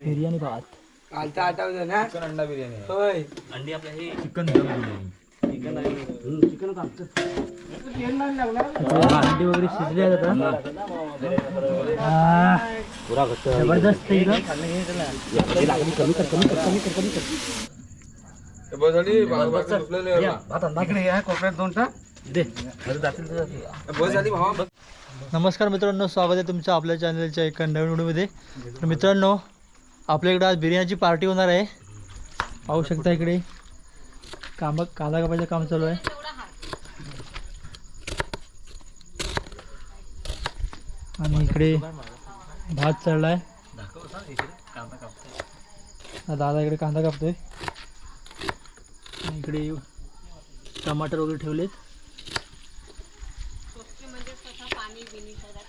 बिर्याणी भात. कालचा आठवलं ना? चिकन अंडा बिर्याणी आहे. होय. अंडी आपल्या हे चिकन दम बिर्याणी. अंडी वगैरे शिजले आहेत आता. आह, जबरदस्त? हे बस झाली बाकी झोपलेले आहे कोपऱ्यात दोन टाक दे. बस झाली भावा. नमस्कार मित्रांनो स्वागत आहे तुमचं आपल्या चॅनलच्या एका नवीन व्हिडिओमध्ये. तर मित्रांनो आपल्याकडे आज बिर्याणीची पार्टी होणार आहे. पाहू शकता इकडे. काम कांदा कापायचं काम चालू आहे. आणि इकडे भात चढला आहे दादा इकडे कांदा कापतोय. आणि इकडे टमाटर वगैरे ठेवलेत.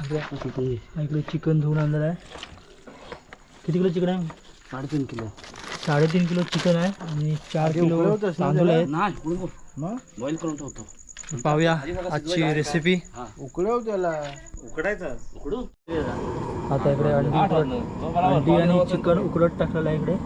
इकडे इकडे चिकन धुवून आणलेलं आहे. किती किलो चिकन आहे? साडेतीन किलो. साडेतीन किलो चिकन आहे आणि चार किलो तांदूळ आहेत नाही बॉईल करून ठेवतो. पाहूया आजची रेसिपी उकळव त्याला. उकडायचं उकडू? आता इकडे अंडी अंडी आणि चिकन उकडत टाकलेलं आहे इकडे.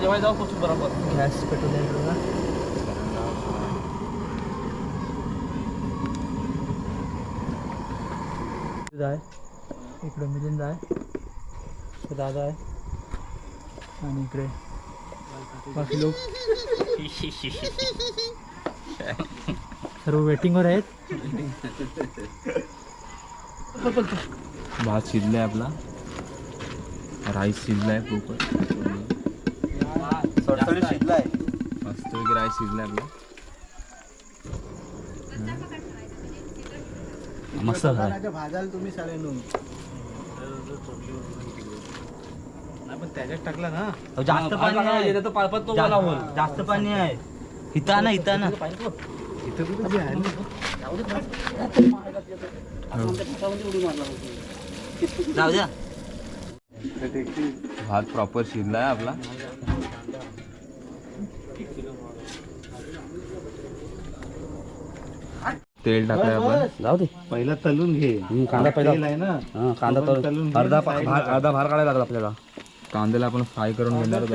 जेवायला जाऊ पोचू बरोबर. गॅस पेटवला. इकडे आहे. इकडे मिलिंद आहे दादा आहे आणि इकडे बाकी लोक. सर्व वेटिंगवर आहेत. भात शिजलाय आपला. राईस शिजलाय प्रॉपर शिजलाय. मस्त वगैरे राईस शिजलाय आपला. मस्त भाजाल तुम्ही साडेनऊ पण त्याच्यात टाकला ना. जास्त पाणी आहे. जा- जास्त पाणी आहे. इथं ना इथं ना. जाऊ द्या. भात प्रॉपर शिजलाय आपला. तेल टाकलंय आपण. जाऊ दे. पहिला तलून घे. कांदा पहिला- तेल आहे ना. कांदा तो घे, अर्धा side भार. अर्धा भार काढायला लागला आपल्याला. कांद्याला आपण फ्राय करून घेणार होतो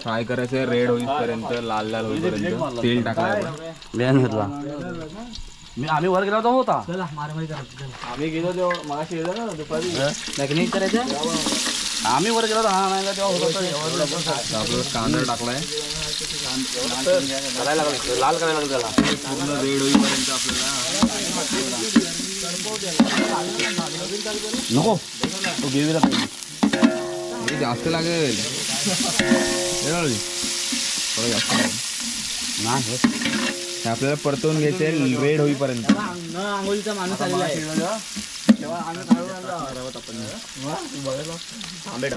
फ्राय करायचं रेड होईपर्यंत लाल लाल होईपर्यंत. तेल टाकलाय आपण. बियाण घेतला. मी आम्ही वर गेला होता होता. आम्ही गेलो तेव्हा मगाशी गेलो ना दुपारी. आम्ही वर गेलो होतो हा नाही का तेव्हा होत. तर आपलं कांदा टाकलाय. करायला लागलं लाल करायला लागलं त्याला पूर्ण रेड होईपर्यंत आपल्याला नको तो गेवीला हे जास्त लागेल थोडं जास्त लागेल. हे आपल्याला परतवून घ्यायचे रेड होईपर्यंत आंघोळीचा माणूस आलेला आहे तेव्हा आम्ही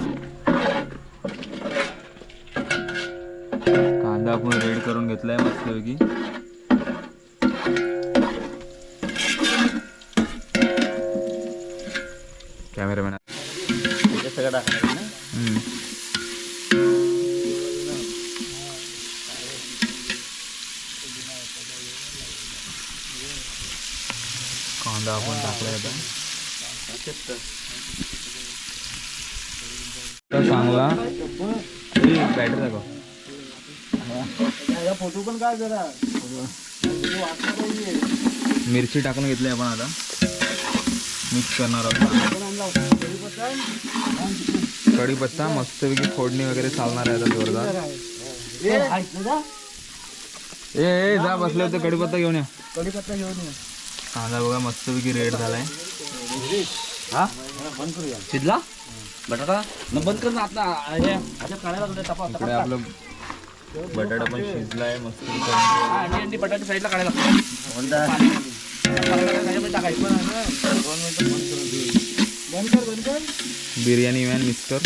कांदा आपण रेड करून घेतलाय मस्तपैकी. कॅमेरामॅन. सगळं कांदा आपण टाकलाय आता. तर चांगला. बॅटरी दाखव. त्याचा फोटो पण काय जरा. मिरची टाकून घेतली आपण आता. मिक्स करणार आहोत. कढीपत्ता. मस्तपैकी फोडणी वगैरे चालणार आहे आता जोरदार. ए ए, जा बसले होते कढीपत्ता घेऊन या. कढीपत्ता घेऊन ये. कांदा बघा मस्तपैकी रेड झालाय. हा? बंद करूया. शिजला? बटाटा? बंद कर ना आता इकडे आपलं बटाटा पण शिजलाय मस्त अंडी अंडी बटाटे साईडला काढायला बिर्याणी मॅन मिस्टर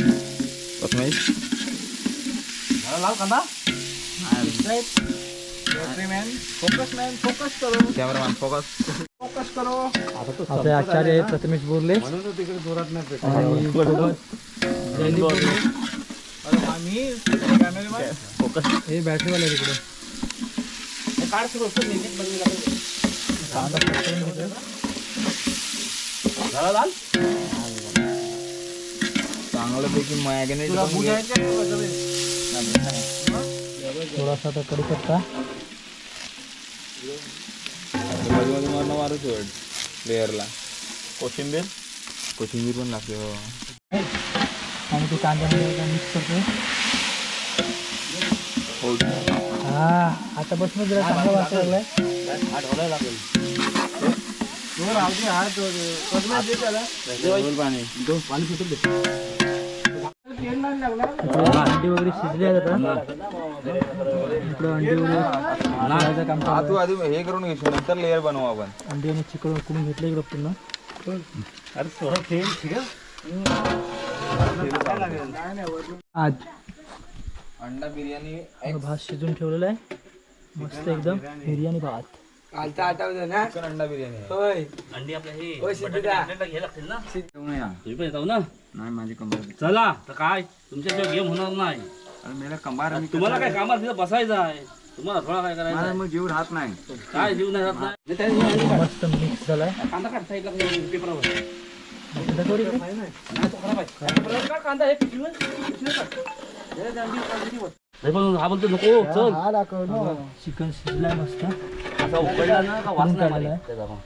झाला लाल कांदा मॅन फोकस मॅन फोकस करो कॅमेरामॅन फोकस फोकस करो आचार्य प्रथमेश बोरले तो तिकडे जोरात नाही फोकस? हे चांगल्यापैकी मॅगनेट थोडासा आता कढीपत्ता मध्ये मध्ये मारणं मारू सोड लेअरला कोशिंबीर? कोशिंबीर पण लागते हो आणि ते कांद्यामध्ये मिक्स करतो हो हा आता बसून जरा चांगला वाचायला लागलाय. आता अंडी वगैरे शिजले आहेत आता इकडं अंडी वगैरे काम हा तू आधी हे करून घेशील नंतर लेअर बनवू आपण अंडी आणि चिकन उकडून घेतलं इकडं पूर्ण आज अंडा बिर्याणी भात शिजून ठेवलेला आहे. मस्त एकदम बिर्याणी. भात. चिकन अंडा बिर्याणी. आहे. अंडी आपल्या हे घ्यायला लागतील ना? जेवण या. तुम्ही पण येतो ना. नाही माझी कंबर चला तर काय? तुमच्याशिवाय गेम होणार नाही. अरे मेरा कंबार तुम्हाला काय कामात तिथं बसायचं आहे. तुम्हाला थोडा काय करायचं मला? मग जीव राहत नाही. काय जीव नाही राहत नाही. मस्त मिक्स झालाय. कांदा काढ साईडला पेपरावर. कांदा हे पण हा बोलतो नको चल चिकन शिजलाय मस्त असा उकडला ना का वास नाही काढलाय. मारीत त्याचा मग.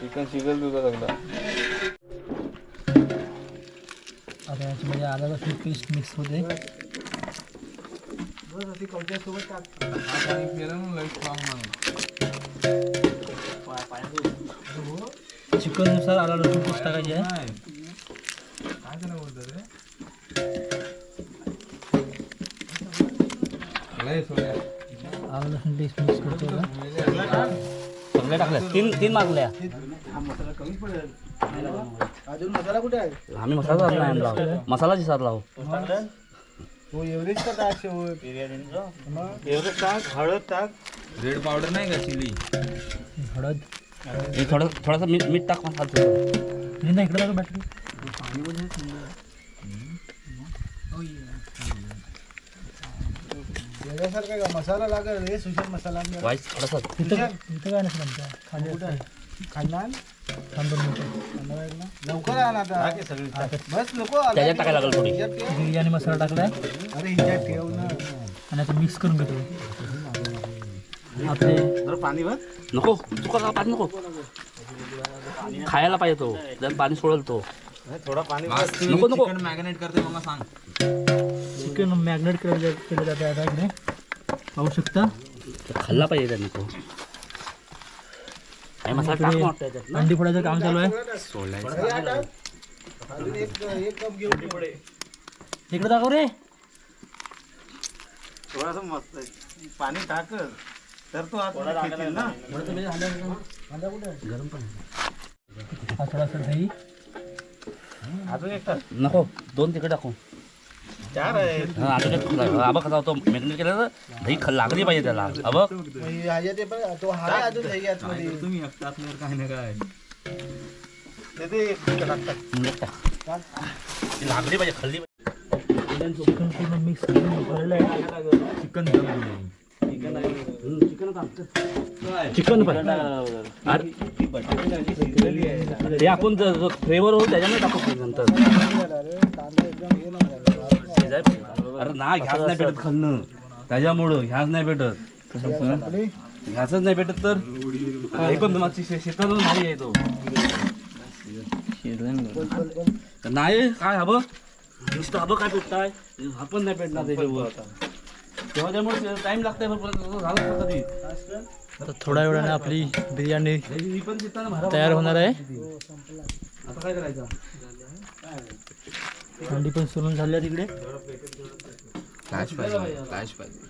चिकन शिकल तुझा सगळं आता याच्यामध्ये आला लसूण पेस्ट मिक्स होते नुसार आला लसूण पेस्ट टाकायची आहे. आला लसूण पेस्ट मिक्स करतो आता. सगळे टाकले तीन तीन मागल्या. आम्ही मसाला नाही आणला. मसालाची साथ लावू. रेड पावडर नाही का चिली हळद. हे थोडं थोडासा मीठ मीठ टाक मसाला हे ना इकडे बॅटरी. वाईस थोडासा. इथं इथं काय नसेल आमच्या खाली असतं. थांब दोन मिनिटं. त्याच्यात टाकायला लागेल थोडी. बिर्याणी मसाला टाकलाय. आणि आता मिक्स करून घेतो. आपले नको पाणी नको? खायला पाहिजे तो जर पाणी सोडेल तो. नको, नको. मॅग्नेट करते मग सांग. चिकन मॅग्नेट केलं केलं जाते आता इकडे. पाहू शकता. खाल्ला पाहिजे त्याने तो. मसाला टाक वाटतं अंडी फोडायचं काम चालू आहे. इकडे दाखव रे. हा थोडासा दही. नको दोन तिकडे टाकू. हा, अजून एक टाक. हा, कसा होतो मॅग्नेट केलं तर दही लागली पाहिजे त्याला. हा, तुम्ही काय टाक. ती लागली पाहिजे खाल्ली पाहिजे. चिकन पूर्ण मिक्स करून भरलेलं आहे. चिकन चिकन पण. ते आपण फ्लेवर होईल त्याच्यामध्ये टाकू नंतर. अरे ना घ्यास नाही भेटत खाल्लं. त्याच्यामुळं घ्यास नाही भेटत. घ्यासच नाही भेटत तर? हे पण माझी शेतात नाही आहे तो. नाही काय हवं? नुसतं हवं काय भेटताय? हा पण नाही भेटणार त्याच्यावर. तेव्हा त्यामुळे टाइम लागतंय भरपूर झालं कधी तर थोड्या वेळाने आपली बिर्याणी तयार होणार आहे. आता काय करायचं? अंडी पण सोलून झाली आहे तिकडे. फ्लॅश पाहिजे फ्लॅश पाहिजे.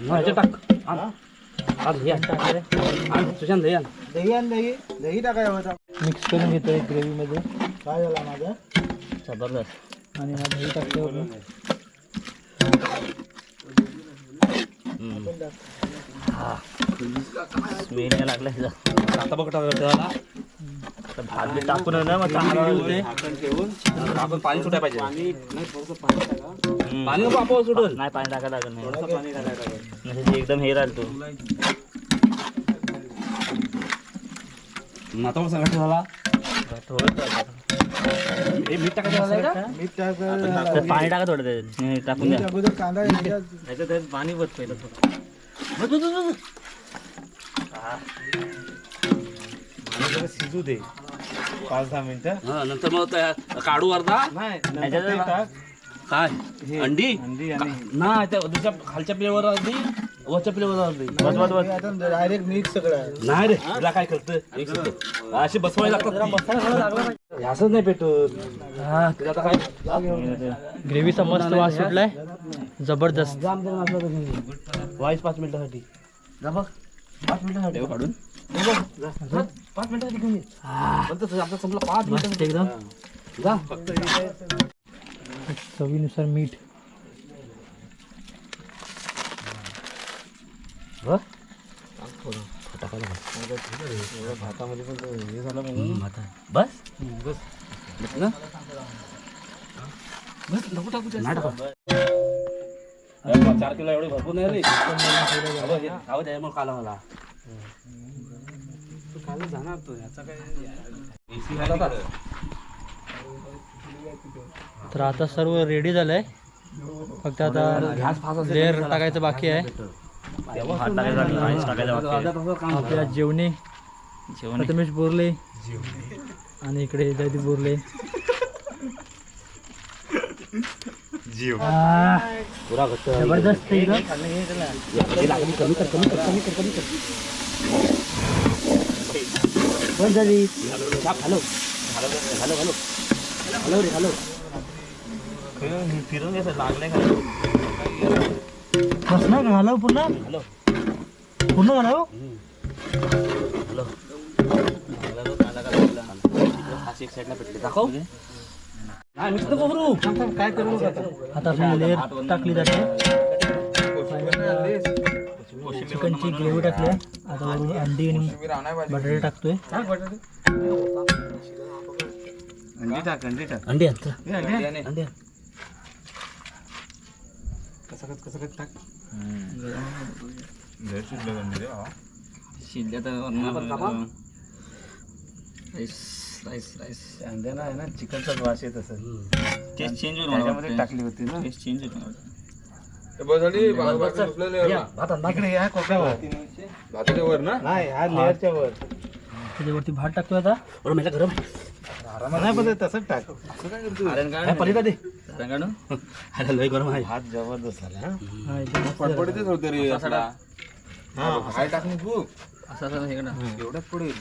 हा, ह्याच्यात टाक. आण. आण, हे आण. टाकले आण, सुशांत हे आण. मिक्स करून घेतोय ग्रेव्हीमध्ये जबरदस्त आणि हा दही टाकतो वरून. स्मेल यायला लागला ह्याचा. आता बघ टाक त्याला आता भात बी टाकून आहे ना मग चांगला होते आपण पाणी सुटाय पाहिजे हम्म. पाणी नको आपोआप सुटल नाही पाणी टाकायला लागत नाही पाणी टाकायला एकदम हे राहील तू आता सगळं झाला थोडं मीठ टाकायचं पाणी टाका थोडं त्याच्यात. टाकून द्या. त्याच्यात पाणी बस पहिलं थोडं. शिजू दे. पाच दहा मिनिटं. हा, नंतर मग त्या काढू अर्धा. नाही काय? अंडी? अंडी आणि नाही त्या दुसऱ्या खालच्या प्लेवर अर्धी डायरेक्ट मिक्स सगळं नाही रे तुला काय करतं असे बसवायला लागतात ती. असंच नाही पेटत. हा. तुला आता काय? ग्रेव्हीचा मस्त वास सुटलाय. जबरदस्त. वाईस पाच मिनिटासाठी. जा बघ. पाच मिनिटासाठी. काढून. पाच मिनिटासाठी घेऊन ये पण तसं आपला संपला. पाच मस्त मिनिटं एकदम. जा. चवीनुसार मीठ. भातामध्ये पण तो हे झालं मग बस बस बस ना बस नको टाकू जास्त. नाही टाका. अरे बा, चार किलो एवढे भरपूर नाही रे अबे, खावं त्याच्यामुळे काला मला काल जाणार तो काय? तर आता सर्व रेडी झालंय फक्त आता लेअर टाकायचं बाकी आहे हात टाकायचा राईस टाकायचा बाकी आहे. आपल्या जेवणे. जेवण. प्रथमेश बोरले. आणि इकडे जयदीप बोरले. आह, पुरा घट्ट जबरदस्त एकदम. हे लागली कमी कर कमी कर कमी कर कमी कर बस झाली. चाप हॅलो हॅलो हॅलो हॅलो रे हॅलो फिरून घ्यायचं लागलंय का? ना घालाव पूर्ण? हॅलो पूर्ण घालाव हॅलो एक साईडला पेटले दाखव. नाही मिक्स नको करू. काय करू? आता लेअर टाकली जाते. चिकनची ग्रेव्ही टाकली. आहे. आता वरून अंडी आणि बटाटे टाकतोय. अंडी टाक अंडी टाक. अंडी अंडी. अंडी कसं कसं कसं कसं टाक लय शिजलं. शिजल्या तर राईस राईस आहे ना चिकनचा वास येत असेल. टेस्ट चेंज होईल त्याच्यामध्ये टाकली होती ना. टेस्ट चेंज होईल इकडे या कोपऱ्यावर वर ना? नाही हा लेअरच्या वर. त्याच्यावरती भात टाकतोय आता. गरम आहे नाही पण तसंच टाक. काय पलीकडे अरे लय गरम आहे. हात जबरदस्त झाला हा? हा, एकदम मस्त झालं. पडपडीतच होते रे आपला. हा काय टाकून तू असं असं हे. काढा एवढ्यात पडेल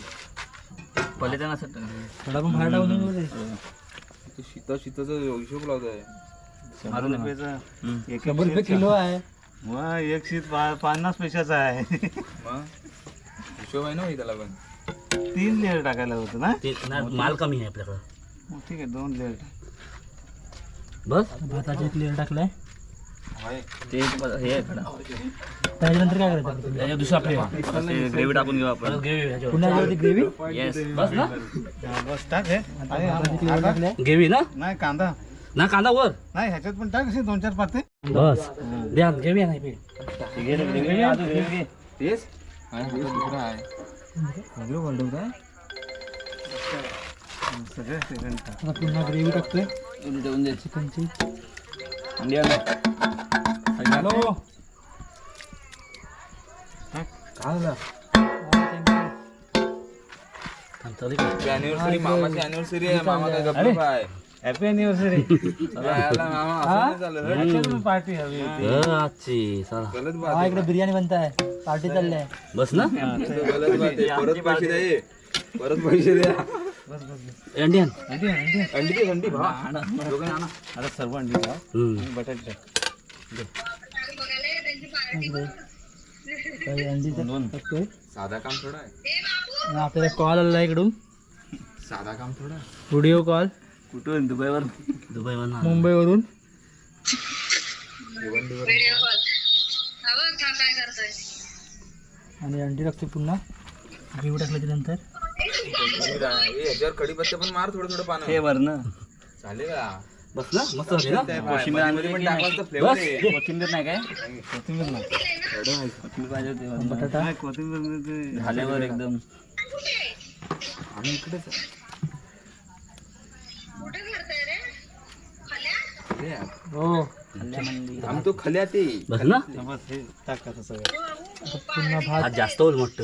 पहिले असं थोडा पण टाकून. ते शीता शीताचा हिशोब मारून रुपयाचा. एक शंभर रुपये किलो आहे. मग एक शीत पा- पन्नास पैशाचा आहे. मग? हिशोब आहे ना त्याला पण. तीन लेअर टाकायला होतं ना? माल कमी आहे आपल्याकडं. ठीक आहे दोन लेअर बस. भाताची एक लेअर टाकलाय ते हे आहे खडा. त्याच्यानंतर काय करायचं? आपण? त्याच्या दुसरा आपले ग्रेव्ही टाकून घेऊ आपण. ग्रेव्ही पुन्हा याच्यावरती ग्रेव्ही येस बस ना. बस टाक हे. आणि भाताची लेअर टाकलाय. ग्रेव्ही ना? नाही कांदा. ना कांदा वर. नाही ह्याच्यात पण टाक असे दोन चार पाते. बस. द्या ग्रेव्ही नाही ग्रेव्ही तेच आणि हे दुसरं आहे वेगळं बोलतो काय सगळे सेकंड टाक आता पुन्हा ग्रेव्ही टाकतोय. दे हॅलो अॅनिव्हर्सरी मामाची अॅनिव्हर्सरी आहे मामा काय गप्प आहे हॅपी अॅनिव्हर्सरी पार्टी हवी होती अच्छी चला गलत हा बात इकडे बिर्याणी बनताय पार्टी चालली आहे बस ना आहे गलत बात आहे परत पैसे द्या हे. परत पैसे द्या इंडियन अंडी अंडी अंडी दे अंडी भा दोघं आणा. आता सर्व अंडी आणि बटाटे टाक. अंडी टाकतोय. साधा काम थोडा आहे. आपल्याला कॉल आलेला इकडून. साधा काम थोडा आहे. व्हिडिओ कॉल कुठून? दुबईवर दुबईवर मुंबईवरून. आणि अंडी टाकतोय पुन्हा. ग्रेव्ही टाकल्याच्या नंतर. याच्यावर कडीपत्ते पण मार थोडं थोडं पाणी हे वरनं चालेल का? बस ना मस्त ना. कोशिंबीर पण फ्लेवर कोथिंबीर नाही काय? कोथिंबीर नाही. पाहिजे बटाटा. कोथिंबीर झाल्यावर एकदम. आम्ही इकडेच खाल्या? हो. खल्या ते बस ना. बस हे टाका सगळं. पुन्हा भात. जास्त होईल मोठं.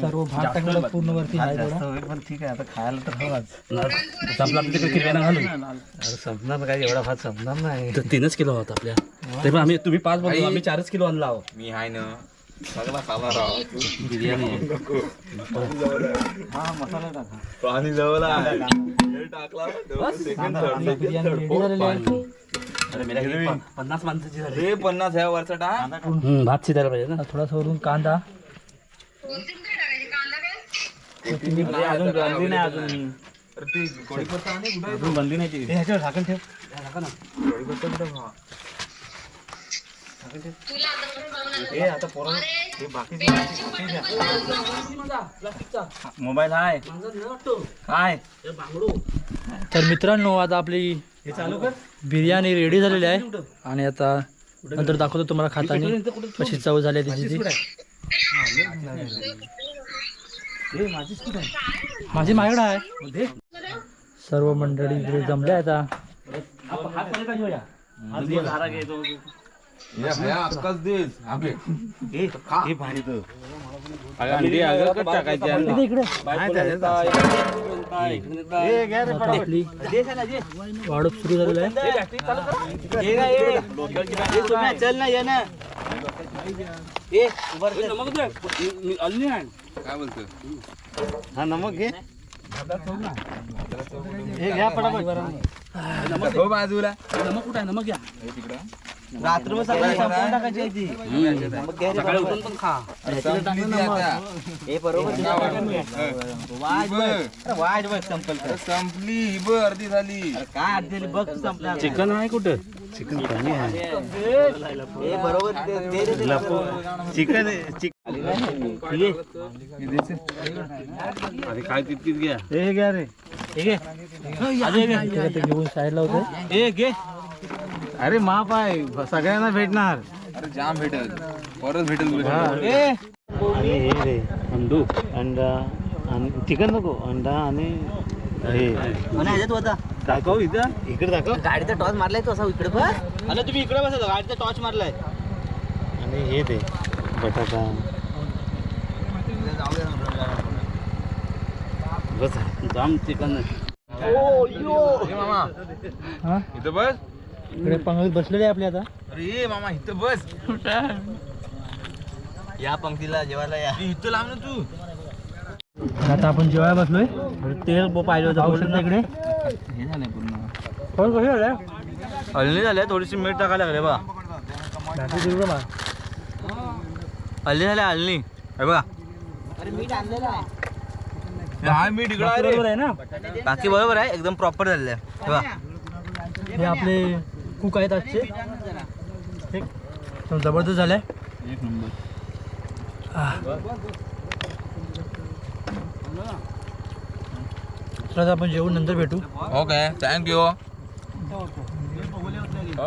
सर्व पूर्ण वरती आहे थोडा ठीक आहे आता खायला तर हवाच संपला आपल्या तिकडे किरव्यानं घालू? अरे संपणार काय एवढा भात संपणार नाही. तर तीनच किलो होता आपल्या. तरी पण आम्ही तुम्ही पाच बनलो आम्ही चारच किलो आणला आहोत. मी हाय ना. सगळा खाला राव. बिर्याणी. आहे. हा मसाला टाका पाणी जवळ आहे. हे टाकला. बिर्याणी आहे पन्नास माणसाची झाली हे पन्नास ह्या वरचा भात शिजायला पाहिजे ना। थोडासा वरून कांदा। अजून नाही अजून. आहे? अजून नाही ती. ह्याच्यावर झाकण ठेव. मोबाईल हाय काय? तर मित्रांनो आता आपली बिर्याणी रेडी झालेली आहे. आणि आता नंतर दाखवतो तुम्हाला खाताना. कशी चव झाली आहे त्याची ती. हे माझी माझ्याकडे आहे. सर्व मंडळी इकडे जमले आता. वाढप सुरू झालेलं आहे. चल ना ये. ना काय बोलतो हा नमक घे. हे घ्या पटापट. हो. बाजूला. नमक कुठं आहे? नमक घ्या. रात्र सकाळी संपवून टाकायची आहे ती. सकाळी उठून पण खा. संपली. हे बरोबर वाज बघ. वाज बघ. संपल अरे संपली. ही बघ अर्धी झाली. काय बघ संपणार चिकन आहे कुठं? चिकन कमी आहे. हे बरोबर ते- ते- ते- चिकन अरे काय तितकीच घ्या. हे घ्या रे हे घे. होतं. हे घे. अरे माप आहे सगळ्यांना भेटणार. अरे जाम भेटेल. परत भेटेल तुला. आणि हे रे अंडू. अंडा आणि चिकन नको अंडा आणि हे. दाखव इथं. इकडे दाखव. गाडीचा टॉस मारलाय तो असा इकडे बस आणि तुम्ही इकडे बसा गाडीचा टॉर्च मारलाय. आणि हे दे बटाटा. बस जाम चिकन हा? इथं बस. इकडे पंगत बसलेले आहे आपले आता. अरे मामा इथं बस. या पंक्तीला जेवायला या. इथं लांब ना तू. आता आपण जेवायला बसलोय. तेल पाहिजे पाहू शकता इकडे. हे झालंय पूर्ण. कोण कशी झालं? हल्ली झाले थोडीशी मीठ टाकायला लागले बा हल्ली झाले हल्ली हे बघा. हा मी बरोबर आहे ना? बाकी बरोबर आहे एकदम प्रॉपर झालेलं आहे. हे बघा. हे आपले कुक आहेत आजचे. ठीक जबरदस्त झालंय. एक नंबर. तर आता आपण जेवून नंतर भेटू. Okay thank you